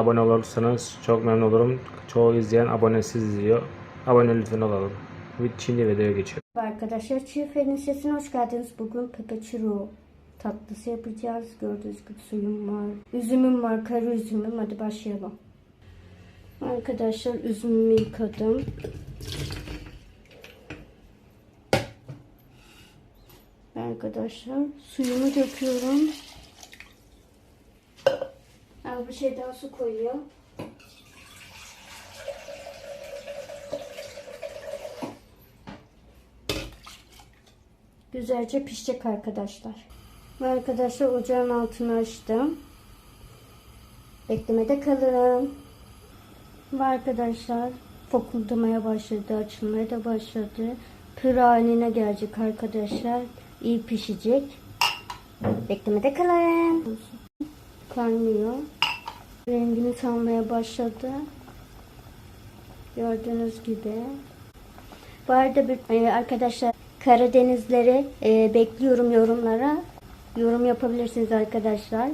Abone olursanız çok memnun olurum. Çoğu izleyen abonesiz izliyor. Abone lütfen olalım. Şimdi videoya geçiyorum. Arkadaşlar Çiğ Fen'in sesine hoş geldiniz. Bugün Pepe Churro tatlısı yapacağız. Gördüğünüz gibi suyum var. Üzümüm var. Kara üzümüm. Hadi başlayalım. Arkadaşlar üzümümü yıkadım. Arkadaşlar suyumu döküyorum. Az bir şey daha su koyuyorum. Güzelce pişecek arkadaşlar. Arkadaşlar ocağın altını açtım. Beklemede kalın. Ve arkadaşlar fokuldamaya başladı, açılmaya da başladı. Püre haline gelecek arkadaşlar. İyi pişecek. Beklemede kalın. Kaynıyor. Rengini salmaya başladı. Gördüğünüz gibi. Bu arada bir, e, arkadaşlar Karadenizleri e, bekliyorum yorumlara. Yorum yapabilirsiniz arkadaşlar.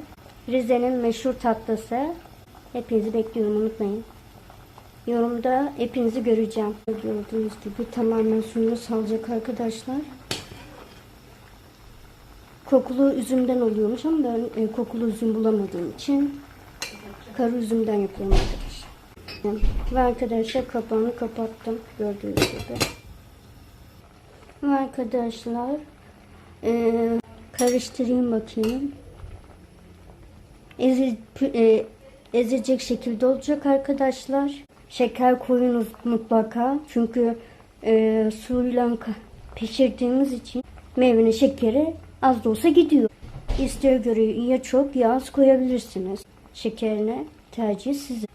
Rize'nin meşhur tatlısı. Hepinizi bekliyorum unutmayın. Yorumda hepinizi göreceğim. Gördüğünüz gibi tamamen suyunu salacak arkadaşlar. Kokulu üzümden oluyormuş ama ben e, kokulu üzüm bulamadığım için kara üzümden yapıyorum arkadaşlar. Ve arkadaşlar kapağını kapattım gördüğünüz gibi. Ve arkadaşlar e, karıştırayım bakayım. Ezi, e, ezecek şekilde olacak arkadaşlar. Şeker koyunuz mutlaka. Çünkü e, suyla pişirdiğimiz için meyvenin şekeri az da olsa gidiyor. İsteğe göre ya çok ya az koyabilirsiniz. Şekerine tercih sizin.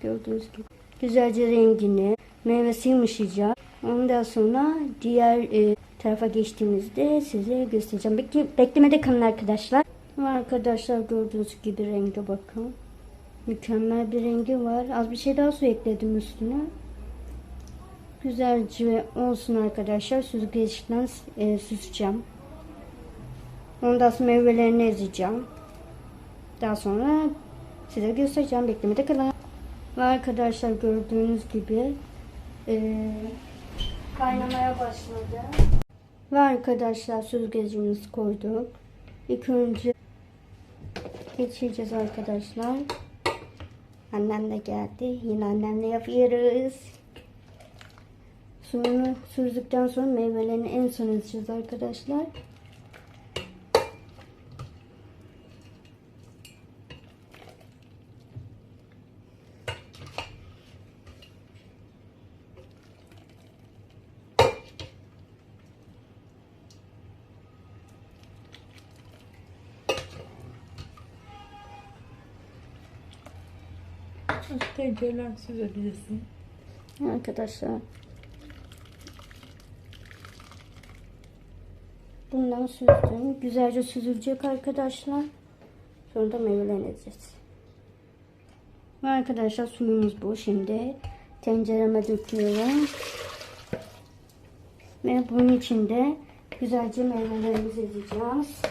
Gördüğünüz gibi. Güzelce rengini, meyvesi yumuşayacak. Ondan sonra diğer e, tarafa geçtiğimizde size göstereceğim. Bekle, beklemede kalın arkadaşlar. Arkadaşlar gördüğünüz gibi renge bakın. Mükemmel bir rengi var. Az bir şey daha su ekledim üstüne. Güzelce olsun arkadaşlar. Süzgeçten e, süzeceğim. Ondan sonra meyvelerini ezeceğim. Daha sonra size göstereceğim. Beklemede kalın. Ve arkadaşlar gördüğünüz gibi e, kaynamaya başladı. Ve arkadaşlar süzgecimizi koyduk. İlk önce geçireceğiz arkadaşlar. Annem de geldi. Yine annemle yapıyoruz. Suyunu süzdükten sonra meyvelerini en son ezeceğiz arkadaşlar. Tencereler süzebilirsin. Arkadaşlar. Bundan süzdüm. Güzelce süzülecek arkadaşlar. Sonra da meyvelerini ezeceğiz. Ve arkadaşlar suyumuz bu. Şimdi tencereme döküyorum. Ve bunun içinde güzelce meyvelerimizi ezeceğiz.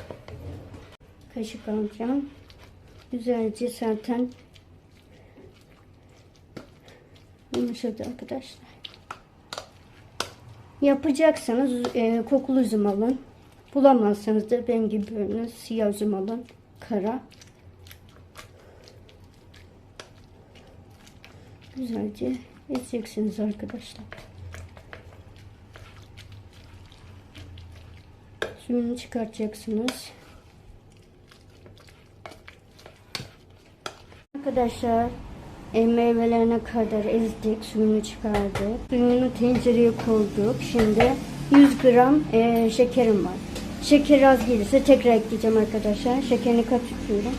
Kaşık alacağım. Güzelce zaten yumuşadı arkadaşlar. Yapacaksanız e, kokulu üzüm alın. Bulamazsanız da benim gibi böyle siyah üzüm alın. Kara. Güzelce ezeceksiniz arkadaşlar. Suyunu çıkartacaksınız. Arkadaşlar meyvelerine kadar ezdik, suyunu çıkardık. Suyunu tencereye koyduk. Şimdi 100 gram e, şekerim var. Şeker az gelirse tekrar ekleyeceğim arkadaşlar. Şekerini katıyorum.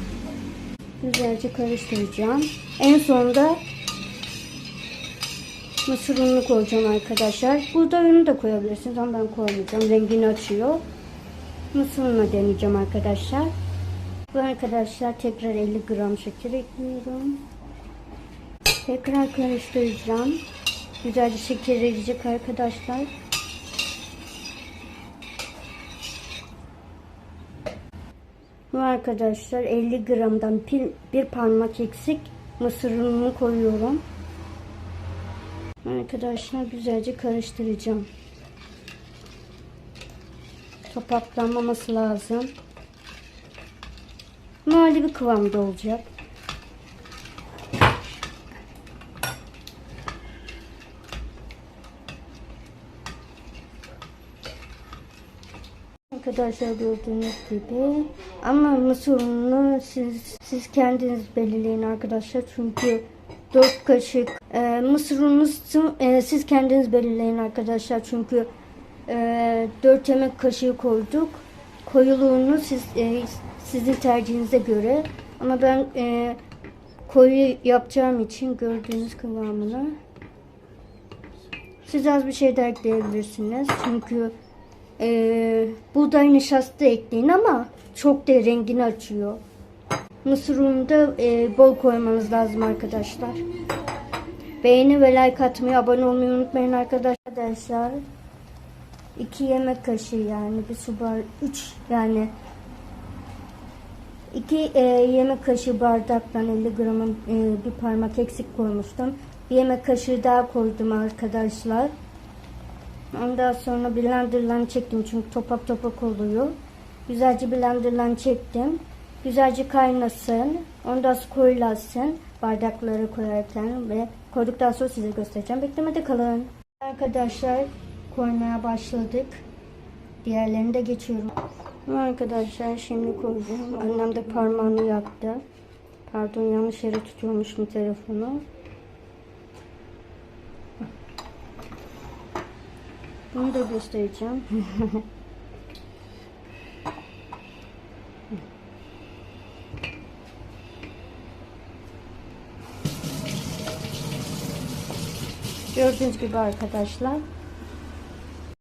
Güzelce karıştıracağım. En sonunda mısır ununu koyacağım arkadaşlar. Buğday unu da koyabilirsiniz ama ben koymayacağım. Rengini açıyor. Mısır ununa deneyeceğim arkadaşlar. Bu arkadaşlar tekrar 50 gram şeker ekliyorum. Tekrar karıştıracağım. Güzelce şeker erecek arkadaşlar. Bu arkadaşlar 50 gramdan bir, parmak eksik mısır ununu koyuyorum. Arkadaşlar güzelce karıştıracağım. Topaklanmaması lazım. Bir kıvamda olacak. Arkadaşlar gördüğünüz gibi. Ama mısır ununu siz, siz kendiniz belirleyin arkadaşlar. Çünkü 4 kaşık e, mısır e, siz kendiniz belirleyin arkadaşlar. Çünkü e, 4 yemek kaşığı koyduk. Koyuluğunu siz e, sizin tercihinize göre. Ama ben e, koyu yapacağım için gördüğünüz kıvamını siz az bir şey de ekleyebilirsiniz. Çünkü ee, buğday nişasta ekleyin ama çok da rengini açıyor. Mısır ununu da e, bol koymanız lazım arkadaşlar. Beğeni ve like atmayı, abone olmayı unutmayın arkadaşlar. 2 yemek kaşığı yani bir su bar 3 yani 2 yemek kaşığı bardaktan 50 gramın e, bir parmak eksik koymuştum. Bir yemek kaşığı daha koydum arkadaşlar. Ondan sonra blenderdan çektim çünkü topak topak oluyor. Güzelce blenderdan çektim. Güzelce kaynasın. Ondan sonra koyulasın. Bardaklara koyarken ve koyduktan sonra size göstereceğim. Beklemede kalın. Arkadaşlar koymaya başladık. Diğerlerini de geçiyorum. Arkadaşlar şimdi koydum. Annem de parmağını yaktı. Pardon yanlış yere tutuyormuşum telefonu. Bunu da göstereceğim. Gördüğünüz gibi arkadaşlar